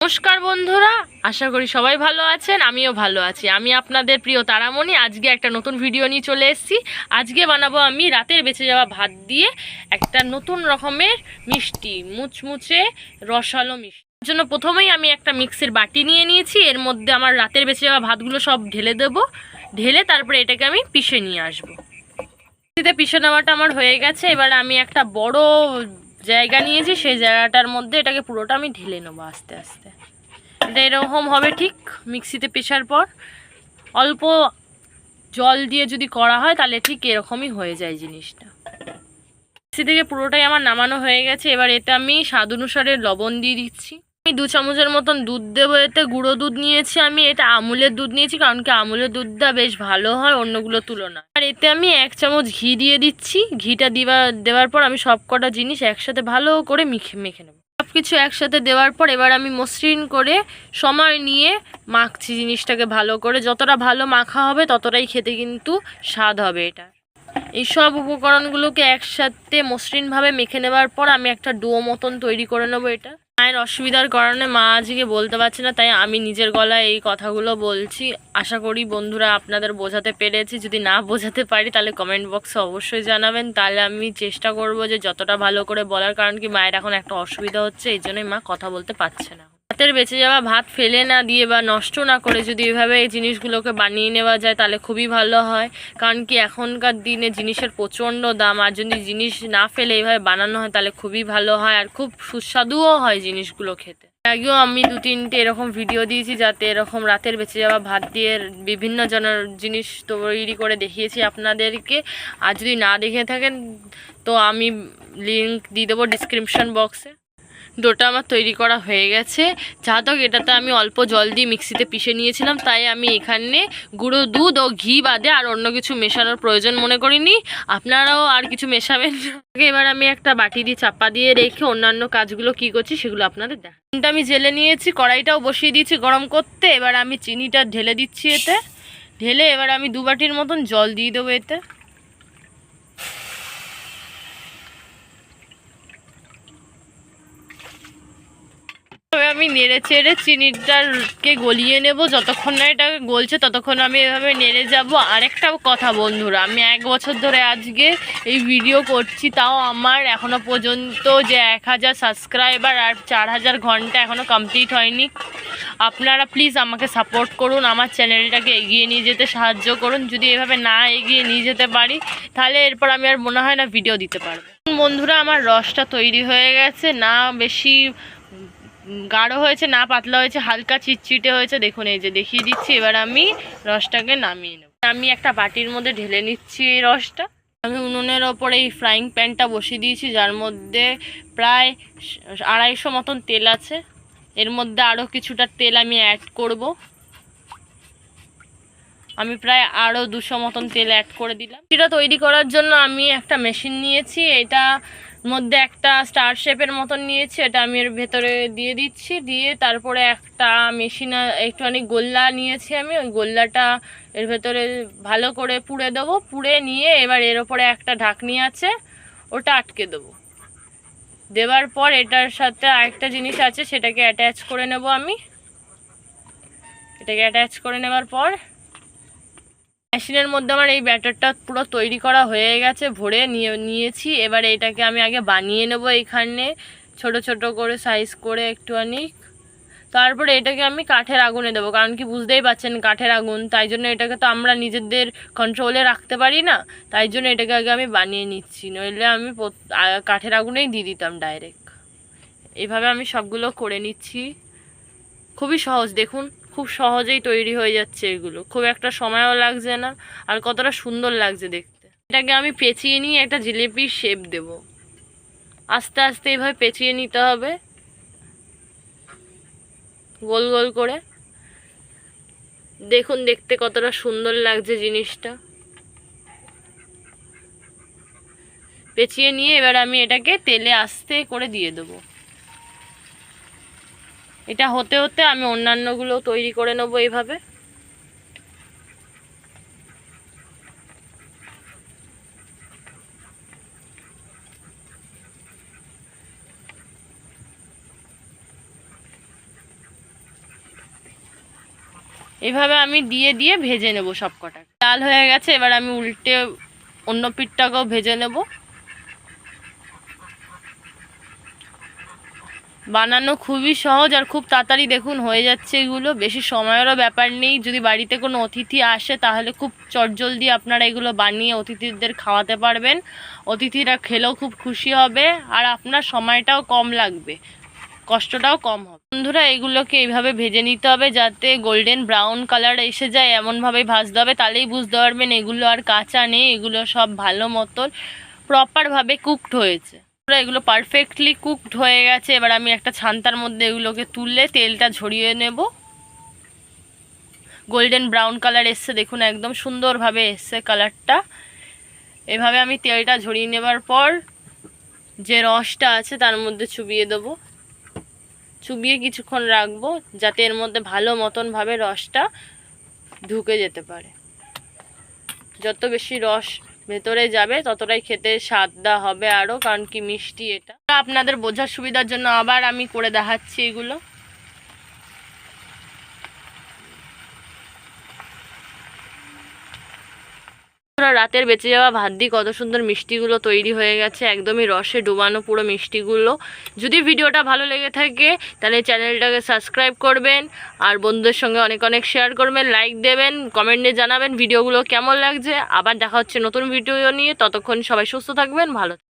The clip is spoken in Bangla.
নমস্কার বন্ধুরা, আশা করি সবাই ভালো আছেন, আমিও ভালো আছি। আমি আপনাদের প্রিয় তারামণি, আজকে একটা নতুন ভিডিও নিয়ে চলে এসেছি। আজকে বানাবো আমি রাতের বেঁচে যাওয়া ভাত দিয়ে একটা নতুন রকমের মিষ্টি, মুচমুচে রসালো মিষ্টি। জন্য প্রথমেই আমি একটা মিক্সির বাটি নিয়ে নিয়েছি, এর মধ্যে আমার রাতের বেঁচে যাওয়া ভাতগুলো সব ঢেলে দেবো। ঢেলে তারপরে এটাকে আমি পিষে নিয়ে আসব। পিষে নেওয়াটা আমার হয়ে গেছে, এবার আমি একটা বড় জায়গা নিয়েছি, সেই জায়গাটার মধ্যে এটাকে পুরোটা আমি ঢেলে নেব আস্তে আস্তে। এটা এরকম হবে ঠিক মিক্সিতে পেশার পর। অল্প জল দিয়ে যদি করা হয়, তাহলে ঠিক এরকমই হয়ে যায় জিনিসটা। মিক্সি থেকে পুরোটাই আমার নামানো হয়ে গেছে। এবার এতে আমি স্বাদ অনুসারে লবণ দিয়ে দিচ্ছি। আমি দু চামচের মতন দুধ দেবো, এতে গুঁড়ো দুধ নিয়েছি আমি, এটা আমুলের দুধ নিয়েছি, কারণ কি আমুলের দুধটা বেশ ভালো হয় অন্যগুলো তুলনা আর এতে আমি এক চামচ ঘি দিয়ে দিচ্ছি, ঘিটা দিবা, দেওয়ার পর আমি সব কটা জিনিস একসাথে ভালো করে মেখে মেখে নেব। সব কিছু একসাথে দেওয়ার পর এবার আমি মসৃণ করে সময় নিয়ে মাখছি জিনিসটাকে ভালো করে, যতটা ভালো মাখা হবে ততটাই খেতে কিন্তু স্বাদ হবে এটা। এই সব উপকরণগুলোকে একসাথে মসৃণভাবে মেখে নেওয়ার পর আমি একটা ডো মতন তৈরি করে নেব এটা। মায়ের অসুবিধার কারণে মা আজকে বলতে পারছে না, তাই আমি নিজের গলায় এই কথাগুলো বলছি। আশা করি বন্ধুরা আপনাদের বোঝাতে পেরেছি, যদি না বোঝাতে পারি তাহলে কমেন্ট বক্সে অবশ্যই জানাবেন। তাহলে আমি চেষ্টা করব যে যতটা ভালো করে বলার, কারণ কি মায়ের এখন একটা অসুবিধা হচ্ছে, এই জন্যই মা কথা বলতে পারছে না। ভাতের বেঁচে যাওয়া ভাত ফেলে না দিয়ে বা নষ্ট না করে যদি এভাবে এই জিনিসগুলোকে বানিয়ে নেওয়া যায়, তাহলে খুবই ভালো হয়। কারণ কি এখনকার দিনে জিনিসের প্রচণ্ড দাম আর যদি জিনিস না ফেলে এইভাবে বানানো হয়, তাহলে খুবই ভালো হয় আর খুব সুস্বাদুও হয় জিনিসগুলো খেতে। আগেও আমি দু তিনটে এরকম ভিডিও দিয়েছি যাতে এরকম রাতের বেঁচে যাওয়া ভাত দিয়ে বিভিন্ন জনের জিনিস তৈরি করে দেখিয়েছি আপনাদেরকে। আর যদি না দেখে থাকেন, তো আমি লিংক দিয়ে দেবো ডিসক্রিপশন বক্সে ডোটা আমার তৈরি করা হয়ে গেছে। যা তো এটাতে আমি অল্প জল দিয়ে মিক্সিতে পিষে নিয়েছিলাম, তাই আমি এখানে গুঁড়ো দুধ ও ঘি বাদে আর অন্য কিছু মেশানোর প্রয়োজন মনে করিনি। আপনারাও আর কিছু মেশাবেন এবার আমি একটা বাটি দিয়ে চাপা দিয়ে রেখে অন্যান্য কাজগুলো কি করছি সেগুলো আপনাদের দেখা চিনিটা আমি জেলে নিয়েছি, কড়াইটাও বসিয়ে দিয়েছি গরম করতে। এবার আমি চিনিটা ঢেলে দিচ্ছি এতে। ঢেলে এবার আমি দু বাটির মতন জল দিয়ে দেবো এতে। তবে আমি নেড়ে চেড়ে চিনিটাকে গলিয়ে নেব। যতক্ষণ না এটা গলছে, ততক্ষণ আমি এভাবে নেড়ে যাব। আরেকটা কথা বন্ধুরা, আমি এক বছর ধরে আজকে এই ভিডিও করছি, তাও আমার এখনও পর্যন্ত যে এক হাজার সাবস্ক্রাইবার আর চার হাজার ঘণ্টা এখনও কমপ্লিট হয়নি। আপনারা প্লিজ আমাকে সাপোর্ট করুন, আমার চ্যানেলটাকে এগিয়ে নিয়ে যেতে সাহায্য করুন। যদি এভাবে না এগিয়ে নিয়ে যেতে পারি, তাহলে এরপর আমি আর মনে হয় না ভিডিও দিতে পারব। বন্ধুরা, আমার রসটা তৈরি হয়ে গেছে। না বেশি গাঢ় হয়েছে, না পাতলা হয়েছে, হালকা চিটচিটে হয়েছে। দেখুন, এই যে দেখিয়ে দিচ্ছি, এবার আমি রসটাকে নামিয়ে নেব। আমি একটা বাটির মধ্যে ঢেলে নিচ্ছি এই রসটা। আমি উনুনের ওপরে এই ফ্রাইং প্যানটা বসিয়ে দিয়েছি, যার মধ্যে প্রায় আড়াইশো মতন তেল আছে। এর মধ্যে আরও কিছুটা তেল আমি অ্যাড করব। আমি প্রায় আরও দুশো মতন তেল অ্যাড করে দিলাম। সেটা তৈরি করার জন্য আমি একটা মেশিন নিয়েছি, এটা মধ্যে একটা স্টার শেপের মতন নিয়েছি, এটা আমি এর ভেতরে দিয়ে দিচ্ছি, দিয়ে তারপরে একটা মেশিন একটুখানি গোল্লা নিয়েছি আমি, ওই গোল্লাটা এর ভেতরে ভালো করে পুড়ে দেবো, পুড়ে নিয়ে এবার এর ওপরে একটা ঢাকনি আছে, ওটা আটকে দেবো। দেওয়ার পর এটার সাথে আরেকটা জিনিস আছে, সেটাকে অ্যাটাচ করে নেব আমি। এটাকে অ্যাটাচ করে নেবার পর মেশিনের মধ্যে আমার এই ব্যাটারটা পুরো তৈরি করা হয়ে গেছে, ভরে নিয়ে, নিয়েছি। এবারে এটাকে আমি আগে বানিয়ে নেব এখানে, ছোট ছোট করে সাইজ করে একটুখানি। তারপরে এটাকে আমি কাঠের আগুনে দেবো, কারণ কি বুঝতেই পারছেন কাঠের আগুন, তাই জন্য এটাকে তো আমরা নিজেদের কন্ট্রোলে রাখতে পারি না। তাই জন্য এটাকে আগে আমি বানিয়ে নিচ্ছি, নইলে আমি কাঠের আগুনেই দিয়ে দিতাম ডাইরেক্ট এইভাবে আমি সবগুলো করে নিচ্ছি। খুবই সহজ, দেখুন। খুব সহজেই তৈরি হয়ে যাচ্ছে এগুলো। খুব একটা সময়ও লাগছে না আর কতটা সুন্দর লাগছে দেখতে। এটাকে আমি পেঁচিয়ে নিয়ে একটা জিলিপির শেপ দেব। আস্তে আস্তে এইভাবে পেঁচিয়ে নিতে হবে। গোল গোল করে। দেখুন দেখতে কতটা সুন্দর লাগছে জিনিসটা। পেঁচিয়ে নিয়ে এবার আমি এটাকে তেলে আস্তে করে দিয়ে দেবো। এটা হতে হতে আমি অন্যান্যগুলো তৈরি করে নেব এইভাবে। এভাবে আমি দিয়ে দিয়ে ভেজে নেব সব কটা লাল হয়ে গেছে, এবার আমি উল্টে অন্য পিঠটাকেও ভেজে নেব। বানানো খুবই সহজ আর খুব তাড়াতাড়ি দেখুন হয়ে যাচ্ছে এগুলো। বেশি সময়েরও ব্যাপার নেই। যদি বাড়িতে কোনো অতিথি আসে, তাহলে খুব চটজলদি আপনারা এগুলো বানিয়ে অতিথিদের খাওয়াতে পারবেন। অতিথিরা খেলেও খুব খুশি হবে আর আপনার সময়টাও কম লাগবে। কষ্টটাও কম হবে। বন্ধুরা, এগুলোকে এইভাবে ভেজে নিতে হবে যাতে গোল্ডেন ব্রাউন কালার এসে যায়, এমনভাবেই ভাজতে হবে। তাহলেই বুঝতে পারবেন এগুলো আর কাঁচা নেই, এগুলো সব ভালো মতন প্রপারভাবে কুকড হয়েছে। বন্ধুরা, এগুলো পারফেক্টলি কুকড হয়ে গেছে। এবার আমি একটা ছান্তার মধ্যে এগুলোকে তুললে তেলটা ঝরিয়ে নেব। গোল্ডেন ব্রাউন কালার এসছে দেখুন একদম সুন্দরভাবে এসছে কালারটা এভাবে আমি তেলটা ঝরিয়ে নেবার পর যে রসটা আছে তার মধ্যে চুবিয়ে দেবো। চুবিয়ে কিছুক্ষণ রাখব যাতে এর মধ্যে ভালো মতনভাবে রসটা ঢুকে যেতে পারে। যত বেশি রস ভেতরে যাবে, ততটাই খেতে স্বাদটা হবে আরও কারণ কি মিষ্টি এটা। আপনাদের বোঝার সুবিধার জন্য আবার আমি করে দেখাচ্ছি এগুলো। রাতের বেঁচে যাওয়া ভাত দিয়ে কত সুন্দর মিষ্টিগুলো তৈরি হয়ে গেছে, একদমই রসে ডুবানো পুরো মিষ্টিগুলো। যদি ভিডিওটা ভালো লেগে থাকে, তাহলে চ্যানেলটাকে সাবস্ক্রাইব করবেন, আর বন্ধুদের সঙ্গে অনেক অনেক শেয়ার করবেন, লাইক দেবেন কমেন্টে জানাবেন ভিডিওগুলো কেমন লাগছে। আবার দেখা হচ্ছে নতুন ভিডিও নিয়ে, ততক্ষণ সবাই সুস্থ থাকবেন, ভালো